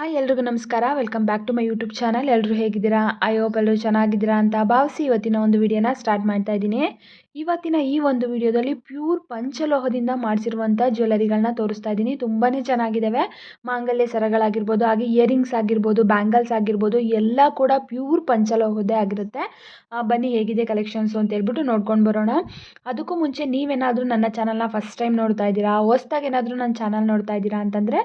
Hi ಎಲ್ರಿಗೂ ನಮಸ್ಕಾರ. Welcome back to my YouTube channel ಎಲ್ಲರೂ ಹೇಗಿದ್ದೀರಾ? ಐ ಹೋಪ್ ಎಲ್ಲರೂ ಚೆನ್ನಾಗಿದ್ದೀರಾ ಅಂತ ಭಾವಿಸಿ ಇವತ್ತಿನ ಒಂದು ವಿಡಿಯೋನ ಸ್ಟಾರ್ಟ್ ಮಾಡ್ತಾ ಇದ್ದೀನಿ. ಇವತ್ತಿನ ಈ ಒಂದು ವಿಡಿಯೋದಲ್ಲಿ ಪ್ಯೂರ್ ಪಂಚಲೋಹದಿಂದ ಮಾಡಿಸಿರುವಂಥ ಜ್ಯುವೆಲರಿಗಳನ್ನ ತೋರಿಸ್ತಾ ಇದ್ದೀನಿ. ತುಂಬಾ ಚೆನ್ನಾಗಿದ್ದಾವೆ ಮಾಂಗಲ್ಯ ಸರಗಳಾಗಿರ್ಬೋದು, ಹಾಗೆ ಇಯರಿಂಗ್ಸ್ ಆಗಿರ್ಬೋದು ಬ್ಯಾಂಗಲ್ಸ್ ಆಗಿರ್ಬೋದು, ಎಲ್ಲ ಕೂಡ ಪ್ಯೂರ್ ಪಂಚಲೋಹದ್ದೇ ಆಗಿರುತ್ತೆ. ಬನ್ನಿ ಹೇಗಿದೆ ಕಲೆಕ್ಷನ್ಸು ಅಂತ ಹೇಳ್ಬಿಟ್ಟು ನೋಡ್ಕೊಂಡು ಬರೋಣ. ಅದಕ್ಕೂ ಮುಂಚೆ ನೀವೇನಾದರೂ ನನ್ನ ಚಾನಲ್ನ ಫಸ್ಟ್ ಟೈಮ್ ನೋಡ್ತಾ ಇದ್ದೀರಾ? ಹೊಸ್ದಾಗಿ ಏನಾದರೂ ನನ್ನ ಚಾನಲ್ ನೋಡ್ತಾ ಇದ್ದೀರಾ ಅಂತಂದರೆ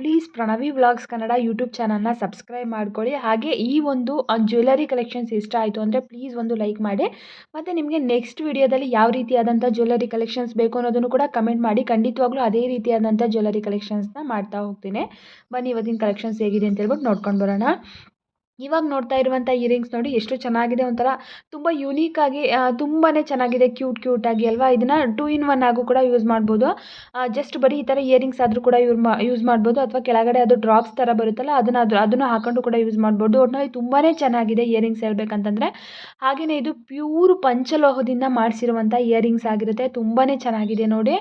please Pranavi vlogs Kannada YouTube ಚಾನಲ್ನ ಸಬ್ಸ್ಕ್ರೈಬ್ ಮಾಡ್ಕೊಳ್ಳಿ. ಹಾಗೆ ಈ ಒಂದು ಜ್ಯುವೆಲರಿ ಕಲೆಕ್ಷನ್ಸ್ ಇಷ್ಟ ಆಯಿತು ಅಂದರೆ ಪ್ಲೀಸ್ ಒಂದು ಲೈಕ್ ಮಾಡಿ. ಮತ್ತು ನಿಮಗೆ ನೆಕ್ಸ್ಟ್ ವಿಡಿಯೋದಲ್ಲಿ ಯಾವ ರೀತಿಯಾದಂಥ ಜ್ಯುವೆಲರಿ ಕಲೆಕ್ಷನ್ಸ್ ಬೇಕು ಅನ್ನೋದನ್ನು ಕೂಡ ಕಮೆಂಟ್ ಮಾಡಿ. ಖಂಡಿತವಾಗ್ಲೂ ಅದೇ ರೀತಿಯಾದಂಥ ಜ್ಯುವೆಲರಿ ಕಲೆಕ್ಷನ್ಸ್ನ ಮಾಡ್ತಾ ಹೋಗ್ತೀನಿ. ಬನ್ನಿ, ಇವತ್ತಿನ ಕಲೆಕ್ಷನ್ಸ್ ಹೇಗಿದೆ ಅಂತ ಹೇಳ್ಬಿಟ್ಟು ನೋಡ್ಕೊಂಡು ಬರೋಣ. ಇವಾಗ ನೋಡ್ತಾ ಇರುವಂಥ ಇಯರಿಂಗ್ಸ್ ನೋಡಿ ಎಷ್ಟು ಚೆನ್ನಾಗಿದೆ ಒಂಥರ ತುಂಬ ಯೂನೀಕಾಗಿ ತುಂಬಾ ಚೆನ್ನಾಗಿದೆ, ಕ್ಯೂಟ್ ಕ್ಯೂಟಾಗಿ ಅಲ್ವಾ? ಇದನ್ನು ಟೂ ಇನ್ ಒನ್ ಆಗು ಕೂಡ ಯೂಸ್ ಮಾಡ್ಬೋದು. ಜಸ್ಟ್ ಬರೀ ಈ ಥರ ಇಯರಿಂಗ್ಸ್ ಆದರೂ ಕೂಡ ಯೂಸ್ ಮಾ ಯೂಸ್ ಮಾಡ್ಬೋದು. ಅಥವಾ ಕೆಳಗಡೆ ಅದು ಡ್ರಾಪ್ಸ್ ಥರ ಬರುತ್ತಲ್ಲ, ಅದನ್ನು ಅದು, ಅದನ್ನು ಹಾಕೊಂಡು ಕೂಡ ಯೂಸ್ ಮಾಡ್ಬೋದು. ಒಟ್ಟಿನಲ್ಲಿ ತುಂಬಾ ಚೆನ್ನಾಗಿದೆ ಇಯರಿಂಗ್ಸ್ ಹೇಳ್ಬೇಕಂತಂದರೆ. ಹಾಗೆಯೇ ಇದು ಪ್ಯೂರ್ ಪಂಚಲೋಹದಿಂದ ಮಾಡಿಸಿರುವಂಥ ಇಯರಿಂಗ್ಸ್ ಆಗಿರುತ್ತೆ. ತುಂಬಾ ಚೆನ್ನಾಗಿದೆ ನೋಡಿ.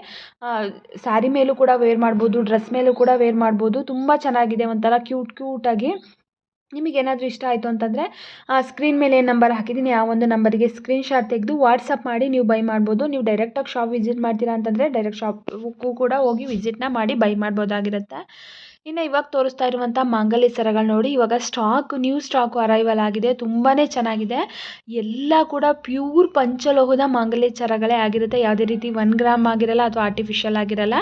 ಸ್ಯಾರಿ ಮೇಲೂ ಕೂಡ ವೇರ್ ಮಾಡ್ಬೋದು ಡ್ರೆಸ್ ಮೇಲೂ ಕೂಡ ವೇರ್ ಮಾಡ್ಬೋದು. ತುಂಬ ಚೆನ್ನಾಗಿದೆ ಒಂಥರ ಕ್ಯೂಟ್ ಕ್ಯೂಟಾಗಿ ನಿಮಗೇನಾದರೂ ಇಷ್ಟ ಆಯಿತು ಅಂತಂದರೆ ಸ್ಕ್ರೀನ್ ಮೇಲೆ ಏನು ನಂಬರ್ ಹಾಕಿದ್ದೀನಿ, ಆ ಒಂದು ನಂಬರಿಗೆ ಸ್ಕ್ರೀನ್ ಶಾಟ್ ತೆಗೆದು ವಾಟ್ಸಪ್ ಮಾಡಿ ನೀವು ಬೈ ಮಾಡ್ಬೋದು. ನೀವು ಡೈರೆಕ್ಟಾಗಿ ಶಾಪ್ ವಿಸಿಟ್ ಮಾಡ್ತೀರಾ ಅಂತಂದರೆ ಡೈರೆಕ್ಟ್ ಶಾಪ್ಗೂ ಕೂಡ ಹೋಗಿ ವಿಸಿಟ್ನ ಮಾಡಿ ಬೈ ಮಾಡ್ಬೋದಾಗಿರುತ್ತೆ. ಇನ್ನು ಇವಾಗ ತೋರಿಸ್ತಾ ಇರುವಂಥ ಮಾಂಗಲ್ಯ ಸರಗಳು ನೋಡಿ, ಇವಾಗ ಸ್ಟಾಕ್ ನ್ಯೂ ಸ್ಟಾಕು ಅರೈವಲ್ ಆಗಿದೆ ತುಂಬಾ ಚೆನ್ನಾಗಿದೆ. ಎಲ್ಲ ಕೂಡ ಪ್ಯೂರ್ ಪಂಚಲೋಹದ ಮಾಂಗಲ್ಯ ಸರಗಳೇ ಆಗಿರುತ್ತೆ. ಯಾವುದೇ ರೀತಿ ಒನ್ ಗ್ರಾಮ್ ಆಗಿರಲ್ಲ ಅಥವಾ ಆರ್ಟಿಫಿಷಿಯಲ್ ಆಗಿರಲ್ಲ.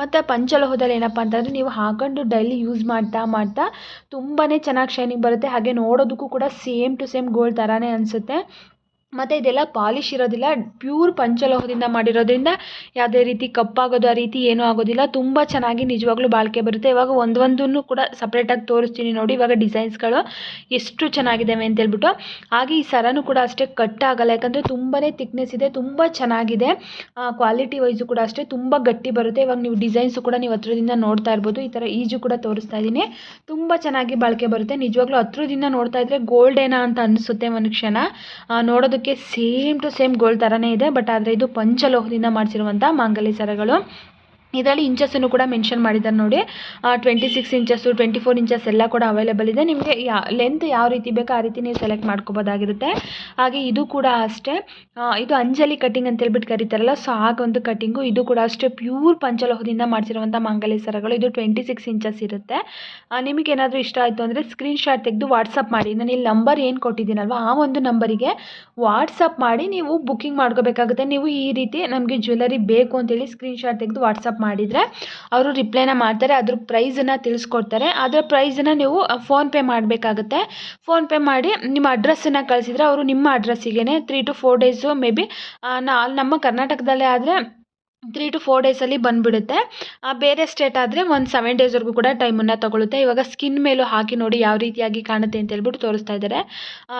ಮತ್ತು ಪಂಚಲೋಹದಲ್ಲಿ ಏನಪ್ಪ ಅಂತಂದರೆ ನೀವು ಹಾಕೊಂಡು ಡೈಲಿ ಯೂಸ್ ಮಾಡ್ತಾ ಮಾಡ್ತಾ ತುಂಬಾ ಚೆನ್ನಾಗಿ ಶೈನಿಂಗ್ ಬರುತ್ತೆ. ಹಾಗೆ ನೋಡೋದಕ್ಕೂ ಕೂಡ ಸೇಮ್ ಟು ಸೇಮ್ ಗೋಲ್ಡ್ ಥರನೇ ಅನಿಸುತ್ತೆ. ಮತ್ತು ಇದೆಲ್ಲ ಪಾಲಿಶ್ ಇರೋದಿಲ್ಲ ಪ್ಯೂರ್ ಪಂಚಲೋಹದಿಂದ ಮಾಡಿರೋದ್ರಿಂದ ಯಾವುದೇ ರೀತಿ ಕಪ್ಪಾಗೋದು ಆ ರೀತಿ ಏನೂ ಆಗೋದಿಲ್ಲ. ತುಂಬ ಚೆನ್ನಾಗಿ ನಿಜವಾಗ್ಲೂ ಬಾಳಿಕೆ ಬರುತ್ತೆ. ಇವಾಗ ಒಂದೊಂದನ್ನು ಕೂಡ ಸಪ್ರೇಟಾಗಿ ತೋರಿಸ್ತೀನಿ ನೋಡಿ ಇವಾಗ ಡಿಸೈನ್ಸ್ಗಳು ಎಷ್ಟು ಚೆನ್ನಾಗಿದ್ದಾವೆ ಅಂತೇಳ್ಬಿಟ್ಟು ಹಾಗೆ ಈ ಸರನು ಕೂಡ ಅಷ್ಟೇ ಕಟ್ ಆಗಲ್ಲ, ಯಾಕಂದರೆ ತುಂಬಾ ತಿಕ್ನೆಸ್ ಇದೆ, ತುಂಬ ಚೆನ್ನಾಗಿದೆ. ಕ್ವಾಲಿಟಿ ವೈಸು ಕೂಡ ಅಷ್ಟೇ ತುಂಬ ಗಟ್ಟಿ ಬರುತ್ತೆ. ಇವಾಗ ನೀವು ಡಿಸೈನ್ಸು ಕೂಡ ನೀವು ಹತ್ರದಿಂದ ನೋಡ್ತಾ ಇರ್ಬೋದು. ಈ ಥರ ಈಜು ಕೂಡ ತೋರಿಸ್ತಾ ಇದ್ದೀನಿ. ತುಂಬ ಚೆನ್ನಾಗಿ ಬಾಳಿಕೆ ಬರುತ್ತೆ. ನಿಜವಾಗ್ಲೂ ಹತ್ರದಿಂದ ನೋಡ್ತಾ ಇದ್ದರೆ ಗೋಲ್ಡೇನಾ ಅಂತ ಅನಿಸುತ್ತೆ ಮನುಷ್ಯನ. ನೋಡೋದಕ್ಕೆ ಸೇಮ್ ಟು ಸೇಮ್ ಗೋಲ್ಡ್ ಥರನೇ ಇದೆ ಬಟ್ ಆದರೆ ಇದು ಪಂಚಲೋಹದಿಂದ ಮಾಡಿಸಿರುವಂಥ ಮಾಂಗಲ್ಯ ಸರಗಳು. ಇದರಲ್ಲಿ ಇಂಚಸ್ಸನ್ನು ಕೂಡ ಮೆನ್ಷನ್ ಮಾಡಿದ್ದಾರೆ ನೋಡಿ. Twenty six inches twenty four inches ಎಲ್ಲ ಕೂಡ ಅವೈಲೇಬಲ್ ಇದೆ. ನಿಮಗೆ ಯಾ ಲೆಂತ್ ಯಾವ ರೀತಿ ಬೇಕೋ ಆ ರೀತಿ ನೀವು ಸೆಲೆಕ್ಟ್ ಮಾಡ್ಕೋಬೋದಾಗಿರುತ್ತೆ. ಹಾಗೆ ಇದು ಕೂಡ ಅಷ್ಟೇ. ಇದು ಅಂಜಲಿ ಕಟಿಂಗ್ ಅಂತ ಹೇಳ್ಬಿಟ್ಟು ಕರೀತಾರಲ್ಲ ಸೊ ಒಂದು ಕಟಿಂಗು ಇದು ಕೂಡ ಅಷ್ಟೇ ಪ್ಯೂರ್ ಪಂಚಲೋಹದಿಂದ ಮಾಡಿಸಿರುವಂಥ ಮಾಂಗಲ್ಯ ಸರಗಳು. ಇದು ಟ್ವೆಂಟಿ ಸಿಕ್ಸ್ ಇಂಚಸ್ ಇರುತ್ತೆ ನಿಮಗೆ ಏನಾದರೂ ಇಷ್ಟ ಆಯಿತು ಅಂದರೆ ಸ್ಕ್ರೀನ್ ಶಾಟ್ ತೆಗೆದು ವಾಟ್ಸಪ್ ಮಾಡಿ. ನಾನು ಇಲ್ಲಿ ನಂಬರ್ ಏನು ಕೊಟ್ಟಿದ್ದೀನಲ್ವ, ಆ ಒಂದು ನಂಬರಿಗೆ ವಾಟ್ಸಪ್ ಮಾಡಿ ನೀವು ಬುಕ್ಕಿಂಗ್ ಮಾಡ್ಕೋಬೇಕಾಗುತ್ತೆ. ನೀವು ಈ ರೀತಿ ನಮಗೆ ಜ್ಯುವೆಲರಿ ಬೇಕು ಅಂತೇಳಿ ಸ್ಕ್ರೀನ್ಶಾಟ್ ತೆಗೆದು ವಾಟ್ಸಪ್ ಮಾಡಿದರೆ ಅವರು ರಿಪ್ಲೈನ ಮಾಡ್ತಾರೆ, ಅದ್ರ ಪ್ರೈಸನ್ನು ತಿಳಿಸ್ಕೊಡ್ತಾರೆ. ಅದರ ಪ್ರೈಸನ್ನು ನೀವು ಫೋನ್ಪೇ ಮಾಡಬೇಕಾಗುತ್ತೆ. ಫೋನ್ಪೇ ಮಾಡಿ ನಿಮ್ಮ ಅಡ್ರೆಸ್ಸನ್ನು ಕಳಿಸಿದ್ರೆ ಅವರು ನಿಮ್ಮ ಅಡ್ರೆಸ್ಸಿಗೆ three to four days maybe ನಾ, ನಮ್ಮ ಕರ್ನಾಟಕದಲ್ಲೇ ಆದರೆ ತ್ರೀ ಟು ಫೋರ್ ಡೇಸಲ್ಲಿ ಬಂದುಬಿಡುತ್ತೆ. ಬೇರೆ ಸ್ಟೇಟ್ ಆದರೆ ಒಂದು ಸೆವೆನ್ ಡೇಸ್ವರೆಗೂ ಕೂಡ ಟೈಮನ್ನು ತೊಗೊಳುತ್ತೆ. ಇವಾಗ ಸ್ಕಿನ್ ಮೇಲೂ ಹಾಕಿ ನೋಡಿ ಯಾವ ರೀತಿಯಾಗಿ ಕಾಣುತ್ತೆ ಅಂತ ಹೇಳ್ಬಿಟ್ಟು ತೋರಿಸ್ತಾ ಇದ್ದಾರೆ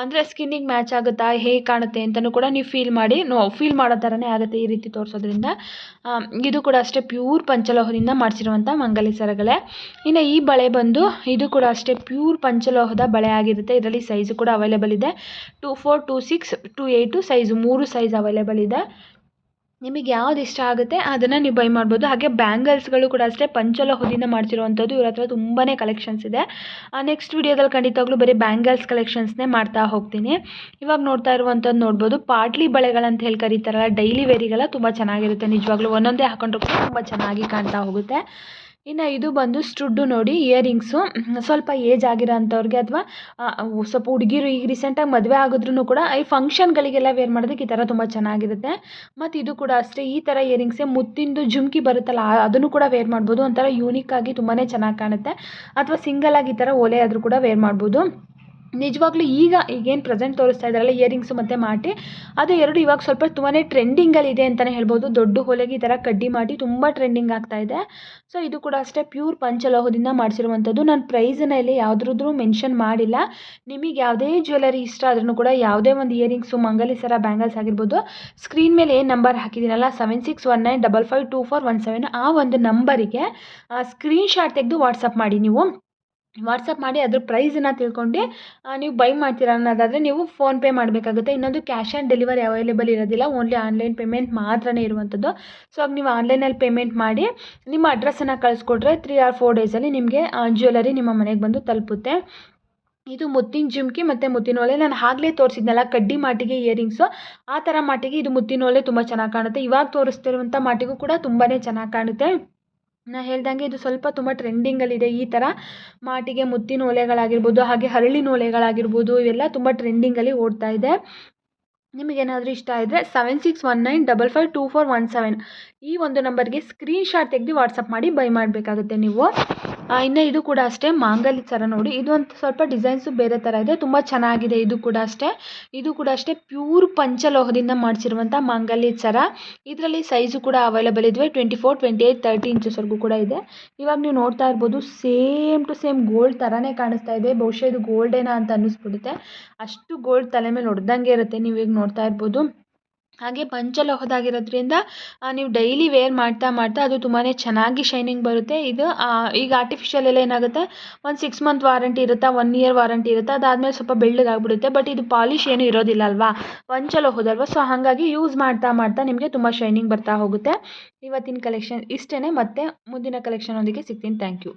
ಅಂದರೆ ಸ್ಕಿನ್ನಿಗೆ ಮ್ಯಾಚ್ ಆಗುತ್ತಾ, ಹೇಗೆ ಕಾಣುತ್ತೆ ಅಂತಲೂ ಕೂಡ ನೀವು ಫೀಲ್ ಮಾಡಿ, ನೋ ಫೀಲ್ ಮಾಡೋ ಥರನೇ ಆಗುತ್ತೆ ಈ ರೀತಿ ತೋರಿಸೋದ್ರಿಂದ. ಇದು ಕೂಡ ಅಷ್ಟೇ ಪ್ಯೂರ್ ಪಂಚಲೋಹದಿಂದ ಮಾಡಿಸಿರುವಂಥ ಮಂಗಲಿ ಸರಗಳೇ. ಇನ್ನು ಈ ಬಳೆ ಬಂದು ಇದು ಕೂಡ ಅಷ್ಟೇ ಪ್ಯೂರ್ ಪಂಚಲೋಹದ ಬಳೆ ಆಗಿರುತ್ತೆ. ಇದರಲ್ಲಿ ಸೈಜು ಕೂಡ ಅವೈಲೇಬಲ್ ಇದೆ. Two four two six two eight size ಮೂರು ಸೈಜ್ ಅವೈಲೇಬಲ್ ಇದೆ. ನಿಮಗೆ ಯಾವ್ದು ಇಷ್ಟ ಆಗುತ್ತೆ, ಅದನ್ನು ನೀವು ಬೈ ಮಾಡ್ಬೋದು. ಹಾಗೆ ಬ್ಯಾಂಗಲ್ಸ್ಗಳು ಕೂಡ ಅಷ್ಟೇ ಪಂಚಲೋಹದಿಂದ ಮಾಡ್ತಿರುವಂಥದ್ದು ಇವ್ರ ಹತ್ರ ತುಂಬಾ ಕಲೆಕ್ಷನ್ಸ್ ಇದೆ. ನೆಕ್ಸ್ಟ್ ವಿಡಿಯೋದಲ್ಲಿ ಖಂಡಿತವಾಗ್ಲೂ ಬರೀ ಬ್ಯಾಂಗಲ್ಸ್ ಕಲೆಕ್ಷನ್ಸ್ನೇ ಮಾಡ್ತಾ ಹೋಗ್ತೀನಿ. ಇವಾಗ ನೋಡ್ತಾ ಇರುವಂಥದ್ದು ನೋಡ್ಬೋದು, ಪಾಟ್ಲಿ ಬಳೆಗಳಂತ ಹೇಳಿ ಕರೀತಾರಲ್ಲ ಡೈಲಿ ವೇರಿಗೆಲ್ಲ ತುಂಬ ಚೆನ್ನಾಗಿರುತ್ತೆ. ನಿಜವಾಗ್ಲೂ ಒಂದೊಂದೇ ಹಾಕೊಂಡ್ರೂ ಕೂಡ ತುಂಬ ಚೆನ್ನಾಗಿ ಕಾಣ್ತಾ ಹೋಗುತ್ತೆ. ಇನ್ನು ಇದು ಬಂದು ಸ್ಟುಡ್ಡು ನೋಡಿ, ಇಯರಿಂಗ್ಸು. ಸ್ವಲ್ಪ ಏಜ್ ಆಗಿರೋ ಅಂಥವ್ರಿಗೆ ಅಥವಾ ಸ್ವಲ್ಪ ಹುಡುಗಿರು ಈಗ ರೀಸೆಂಟಾಗಿ ಮದುವೆ ಆಗಿದ್ರೂ ಕೂಡ ಈ ಫಂಕ್ಷನ್ಗಳಿಗೆಲ್ಲ ವೇರ್ ಮಾಡೋದಕ್ಕೆ ಈ ಥರ ತುಂಬ ಚೆನ್ನಾಗಿರುತ್ತೆ. ಮತ್ತು ಇದು ಕೂಡ ಅಷ್ಟೇ, ಈ ಥರ ಇಯರಿಂಗ್ಸೇ ಮುತ್ತಿಂದು ಜುಮ್ಕಿ ಬರುತ್ತಲ್ಲ ಅದನ್ನು ಕೂಡ ವೇರ್ ಮಾಡ್ಬೋದು. ಒಂಥರ ಆಗಿ ತುಂಬಾ ಚೆನ್ನಾಗಿ ಕಾಣುತ್ತೆ. ಅಥವಾ ಸಿಂಗಲಾಗಿ ಈ ಥರ ಓಲೆ ಆದರೂ ಕೂಡ ವೇರ್ ಮಾಡ್ಬೋದು. ನಿಜವಾಗ್ಲೂ ಈಗ ಈಗೇನು ಪ್ರೆಸೆಂಟ್ ತೋರಿಸ್ತಾ ಇದ್ದಾರಲ್ಲ ಇಯರಿಂಗ್ಸು ಮತ್ತು ಮಾಟಿ, ಅದು ಎರಡು ಇವಾಗ ಸ್ವಲ್ಪ ತುಂಬಾ ಟ್ರೆಂಡಿಂಗಲ್ಲಿದೆ ಅಂತಲೇ ಹೇಳ್ಬೋದು. ದೊಡ್ಡ ಹೊಲೆಗೆ ಈ ಥರ ಕಡ್ಡಿ ಮಾಡಿ ತುಂಬ ಟ್ರೆಂಡಿಂಗ್ ಆಗ್ತಾ ಇದೆ. ಸೊ ಇದು ಕೂಡ ಅಷ್ಟೇ ಪ್ಯೂರ್ ಪಂಚಲೋಹದಿಂದ ಮಾಡಿಸಿರುವಂಥದ್ದು. ನಾನು ಪ್ರೈಸನ್ನ ಇಲ್ಲಿ ಯಾವುದ್ರದ್ದು ಮೆನ್ಷನ್ ಮಾಡಿಲ್ಲ. ನಿಮಗೆ ಯಾವುದೇ ಜ್ಯುವೆಲರಿ ಇಷ್ಟ ಆದ್ರೂ ಕೂಡ ಯಾವುದೇ ಒಂದು ಇಯರಿಂಗ್ಸು ಮಂಗಲಿ ಸರ ಬ್ಯಾಂಗಲ್ಸ್ ಆಗಿರ್ಬೋದು ಸ್ಕ್ರೀನ್ ಮೇಲೆ ಏನು number ಹಾಕಿದ್ದೀನಲ್ಲ seven six one nine double five two four one seven ಆ ಒಂದು ನಂಬರಿಗೆ ಸ್ಕ್ರೀನ್ ಶಾಟ್ ತೆಗೆದು ವಾಟ್ಸಪ್ ಮಾಡಿ ನೀವು. ವಾಟ್ಸಪ್ ಮಾಡಿ ಅದ್ರ ಪ್ರೈಸನ್ನು ತಿಳ್ಕೊಂಡು ನೀವು ಬೈ ಮಾಡ್ತೀರ ಅನ್ನೋದಾದರೆ ನೀವು ಫೋನ್ಪೇ ಮಾಡಬೇಕಾಗುತ್ತೆ. ಇನ್ನೊಂದು ಕ್ಯಾಶ್ ಆನ್ ಡೆಲಿವರಿ ಅವೈಲೇಬಲ್ ಇರೋದಿಲ್ಲ. ಓನ್ಲಿ ಆನ್ಲೈನ್ ಪೇಮೆಂಟ್ ಮಾತ್ರನೇ ಇರುವಂಥದ್ದು. ಸೊ ಆಗ ನೀವು ಆನ್ಲೈನಲ್ಲಿ ಪೇಮೆಂಟ್ ಮಾಡಿ, ನಿಮ್ಮ ಅಡ್ರೆಸ್ಸನ್ನು ಕಳಿಸ್ಕೊಟ್ರೆ ತ್ರೀ ಆರ್ ಫೋರ್ ಡೇಸಲ್ಲಿ ನಿಮಗೆ ಜ್ಯುವೆಲರಿ ನಿಮ್ಮ ಮನೆಗೆ ಬಂದು ತಲುಪುತ್ತೆ. ಇದು ಮುತ್ತಿನ ಜುಮ್ಕಿ ಮತ್ತು ಮುತ್ತಿನ ಓಲೆ ನಾನು ಆಗಲೇ ತೋರಿಸಿದ್ನಲ್ಲ, ಕಡ್ಡಿ ಮಾಟಿಗೆ ಇಯರಿಂಗ್ಸು ಆ ಥರ ಮಾಟಿಗೆ ಇದು ಮುತ್ತಿನ ಓಲೆ ತುಂಬ ಚೆನ್ನಾಗಿ ಕಾಣುತ್ತೆ. ಇವಾಗ ತೋರಿಸ್ತಿರುವಂಥ ಮಾಟಿಗೂ ಕೂಡ ತುಂಬಾ ಚೆನ್ನಾಗಿ ಕಾಣುತ್ತೆ. ನಾ ಹೇಳ್ದಂಗೆ ಇದು ಸ್ವಲ್ಪ ತುಂಬ ಟ್ರೆಂಡಿಂಗಲ್ಲಿದೆ ಈ ಥರ ಮಾಟಿಗೆ ಮುತ್ತಿನ ಓಲೆಗಳಾಗಿರ್ಬೋದು ಹಾಗೆ ಹರಳಿನ ಓಲೆಗಳಾಗಿರ್ಬೋದು ಇವೆಲ್ಲ ತುಂಬ ಟ್ರೆಂಡಿಂಗಲ್ಲಿ ಓಡ್ತಾ ಇದೆ. ನಿಮಗೇನಾದರೂ ಇಷ್ಟ ಇದ್ದರೆ seven six one nine double five two four one seven ಈ ಒಂದು ನಂಬರ್ಗೆ ಸ್ಕ್ರೀನ್ ಶಾಟ್ ತೆಗೆದು ವಾಟ್ಸಪ್ ಮಾಡಿ ಬೈ ಮಾಡಬೇಕಾಗುತ್ತೆ ನೀವು. ಇನ್ನು ಇದು ಕೂಡ ಅಷ್ಟೇ, ಮಾಂಗಲ್ಯ ಸರ ನೋಡಿ. ಇದು ಒಂದು ಸ್ವಲ್ಪ ಡಿಸೈನ್ಸು ಬೇರೆ ಥರ ಇದೆ. ತುಂಬ ಚೆನ್ನಾಗಿದೆ ಇದು ಕೂಡ ಅಷ್ಟೇ. ಇದು ಕೂಡ ಅಷ್ಟೇ ಪ್ಯೂರ್ ಪಂಚಲೋಹದಿಂದ ಮಾಡಿಸಿರುವಂಥ ಮಾಂಗಲ್ಯ ಸರ ಇದರಲ್ಲಿ ಸೈಜು ಕೂಡ available ಇದ್ವೆ. Twenty four, twenty eight thirty ಇಂಚಸ್ವರೆಗೂ ಕೂಡ ಇದೆ. ಇವಾಗ ನೀವು ನೋಡ್ತಾ ಇರ್ಬೋದು, ಸೇಮ್ ಟು ಸೇಮ್ ಗೋಲ್ಡ್ ಥರನೇ ಕಾಣಿಸ್ತಾ ಇದೆ. ಬಹುಶಃ ಇದು ಗೋಲ್ಡೇನಾ ಅಂತ ಅನ್ನಿಸ್ಬಿಡುತ್ತೆ. ಅಷ್ಟು ಗೋಲ್ಡ್ ತಲೆ ಮೇಲೆ ಹೊಡೆದಂಗೆ ಇರುತ್ತೆ. ನೀವು ಈಗ ನೋಡ್ತಾ ಇರ್ಬೋದು. ಹಾಗೆ ಪಂಚಲೋಹದಾಗಿರೋದ್ರಿಂದ ನೀವು ಡೈಲಿ ವೇರ್ ಮಾಡ್ತಾ ಮಾಡ್ತಾ ಅದು ತುಂಬಾ ಚೆನ್ನಾಗಿ ಶೈನಿಂಗ್ ಬರುತ್ತೆ. ಇದು ಈಗ ಆರ್ಟಿಫಿಷಿಯಲ್ ಎಲ್ಲ ಏನಾಗುತ್ತೆ, ಒಂದು ಸಿಕ್ಸ್ ಮಂತ್ ವಾರಂಟಿ ಇರುತ್ತಾ ಒನ್ ಇಯರ್ ವಾರಂಟಿ ಇರುತ್ತೆ, ಅದಾದಮೇಲೆ ಸ್ವಲ್ಪ ಬೆಳ್ಳಗಾಗ್ಬಿಡುತ್ತೆ ಬಟ್ ಇದು ಪಾಲಿಶ್ ಏನು ಇರೋದಿಲ್ಲ ಅಲ್ವಾ? ಪಂಚಲೋಹದಲ್ವಾ ಸೊ ಹಾಗಾಗಿ ಯೂಸ್ ಮಾಡ್ತಾ ಮಾಡ್ತಾ ನಿಮಗೆ ತುಂಬ ಶೈನಿಂಗ್ ಬರ್ತಾ ಹೋಗುತ್ತೆ. ಇವತ್ತಿನ ಕಲೆಕ್ಷನ್ ಇಷ್ಟೇ ಮತ್ತೆ ಮುಂದಿನ ಕಲೆಕ್ಷನ್ ಒಂದಿಗೆ ಸಿಗ್ತೀನಿ. Thank you